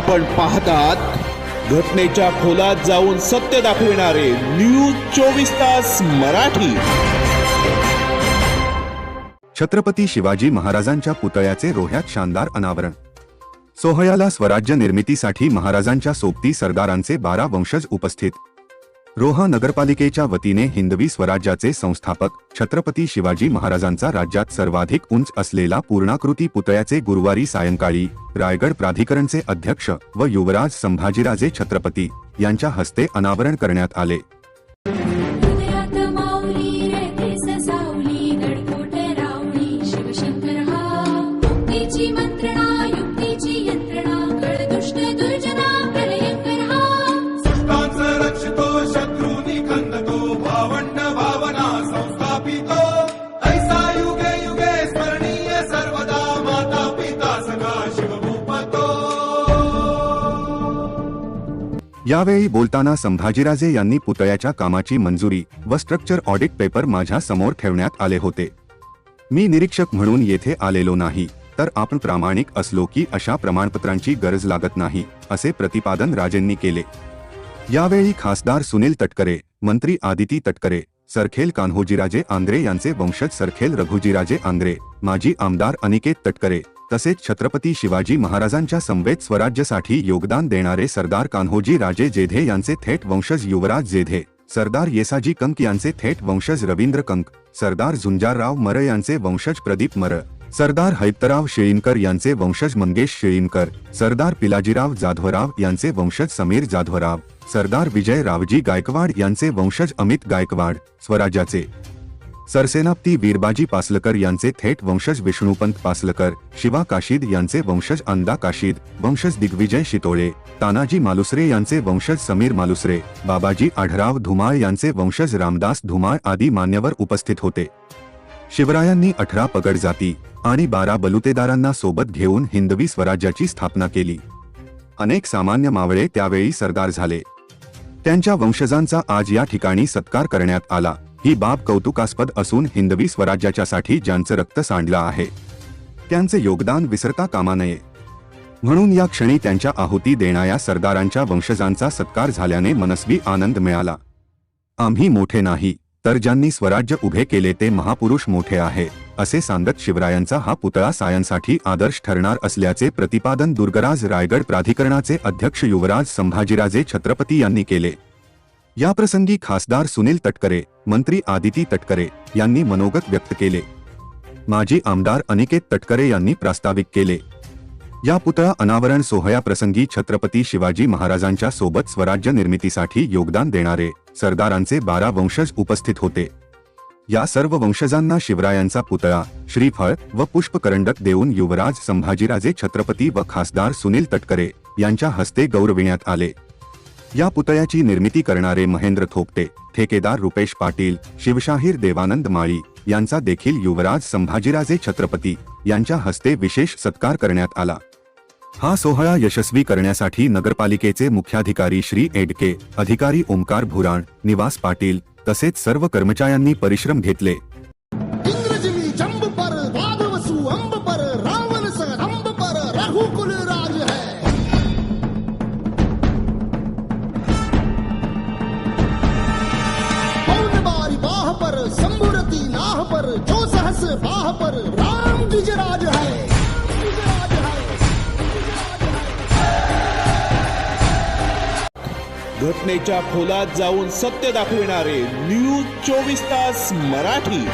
आपण पाहतात घटनेच्या खोलात जाऊन सत्य दाखविणारे न्यूज चोवीस तास मराठी. छत्रपती शिवाजी महाराजांच्या पुतळ्याचे रोह्यात शानदार अनावरण. सोहळ्याला स्वराज्य निर्मितीसाठी महाराजांच्या सोबती सरदारांचे बारा वंशज उपस्थित. रोहा नगरपालिकेच्या वतीने हिंदवी स्वराज्याचे संस्थापक छत्रपती शिवाजी महाराजांचा राज्यात सर्वाधिक उंच असलेला पूर्णाकृती पुतळ्याचे गुरुवारी सायंकाळी रायगड प्राधिकरणचे अध्यक्ष व युवराज संभाजीराजे छत्रपती यांच्या हस्ते अनावरण करण्यात आले. मंत्रणा यावेळी बोलताना संभाजीराजे यांनी पुतळ्याच्या कामाची मंजुरी व स्ट्रक्चर ऑडिट पेपर माझ्यासमोर ठेवण्यात आले होते. मी निरीक्षक म्हणून येथे आलेलो नाही तर आपण प्रामाणिक असलो की अशा प्रमाणपत्रांची गरज लागत नाही असे प्रतिपादन राजेंनी केले. यावेळी खासदार सुनील तटकरे मंत्री आदिती तटकरे सरखेल कान्होजीराजे आंद्रे यांचे वंशज सरखेल रघुजीराजे आंद्रे माजी आमदार अनिकेत तटकरे तसेच छत्रपती शिवाजी महाराजांच्या संवेद स्वराज्यासाठी योगदान देणारे सरदार कान्होजी राजे जेधे यांचे थेट वंशज युवराज जेधे सरदार येसाजी कंक यांचे थेट वंशज रवींद्र कंक सरदार झुंजारराव मर यांचे वंशज प्रदीप मर सरदार हैतराव शेळीनकर यांचे वंशज मंगेश शेळीनकर सरदार पिलाजीराव जाधवराव यांचे वंशज समीर जाधवराव सरदार विजय रावजी गायकवाड यांचे वंशज अमित गायकवाड स्वराज्याचे सरसेनापती वीरबाजी पासलकर यांचे थेट वंशज विष्णुपंत पासलकर शिवा काशीद यांचे वंशज अंदा काशीद वंशज दिग्विजय शितोळे तानाजी मालुसरे यांचे वंशज समीर मालुसरे बाबाजी आढराव धुमाळ यांचे वंशज रामदास धुमाळ आदी मान्यवर उपस्थित होते. शिवरायांनी अठरा पगड जाती आणि बारा बलुतेदारांना सोबत घेऊन हिंदवी स्वराज्याची स्थापना केली. अनेक सामान्य मावळे त्यावेळी सरदार झाले. त्यांच्या वंशजांचा आज या ठिकाणी सत्कार करण्यात आला. ही बाब कौतुकास्पद असून हिंदवी स्वराज्याच्यासाठी ज्यांचं रक्त सांडलं आहे त्यांचे योगदान विसरता कामा नये. म्हणून या क्षणी त्यांच्या आहुती देणाऱ्या सरदारांच्या वंशजांचा सत्कार झाल्याने मनस्वी आनंद मिळाला. आम्ही मोठे नाही तर ज्यांनी स्वराज्य उभे केले ते महापुरुष मोठे आहे असे सांगत शिवरायांचा हा पुतळा सायांसाठी आदर्श ठरणार असल्याचे प्रतिपादन दुर्गराज रायगड प्राधिकरणाचे अध्यक्ष युवराज संभाजीराजे छत्रपती यांनी केले. याप्रसंगी खासदार सुनील तटकरे मंत्री आदिती तटकरे यांनी मनोगत व्यक्त केले. माजी आमदार अनिकेत तटकरे यांनी प्रास्ताविक केले. या पुतळा अनावरण सोहळ्याप्रसंगी छत्रपती शिवाजी महाराजांच्या सोबत स्वराज्य निर्मितीसाठी योगदान देणारे सरदारांचे बारा वंशज उपस्थित होते. या सर्व वंशजांना शिवरायांचा पुतळा श्रीफळ व पुष्पकरंडक देऊन युवराज संभाजीराजे छत्रपती व खासदार सुनील तटकरे यांच्या हस्ते गौरविण्यात आले. या पुतळ्याची निर्मिती करणारे महेंद्र थोपटे ठेकेदार रुपेश पाटील शिवशाहीर देवानंद माळी यांचा देखील युवराज संभाजीराजे छत्रपती यांच्या हस्ते विशेष सत्कार करण्यात आला. हा सोहळा यशस्वी करण्यासाठी नगरपालिकेचे मुख्याधिकारी श्री एडके अधिकारी ओमकार भुराण निवास पाटील तसेच सर्व कर्मचाऱ्यांनी परिश्रम घेतले. बाह पर राम द्विजराज है। घटनेच्या खोलात जाऊन सत्य दाखविणारे न्यूज चोवीस तास मराठी.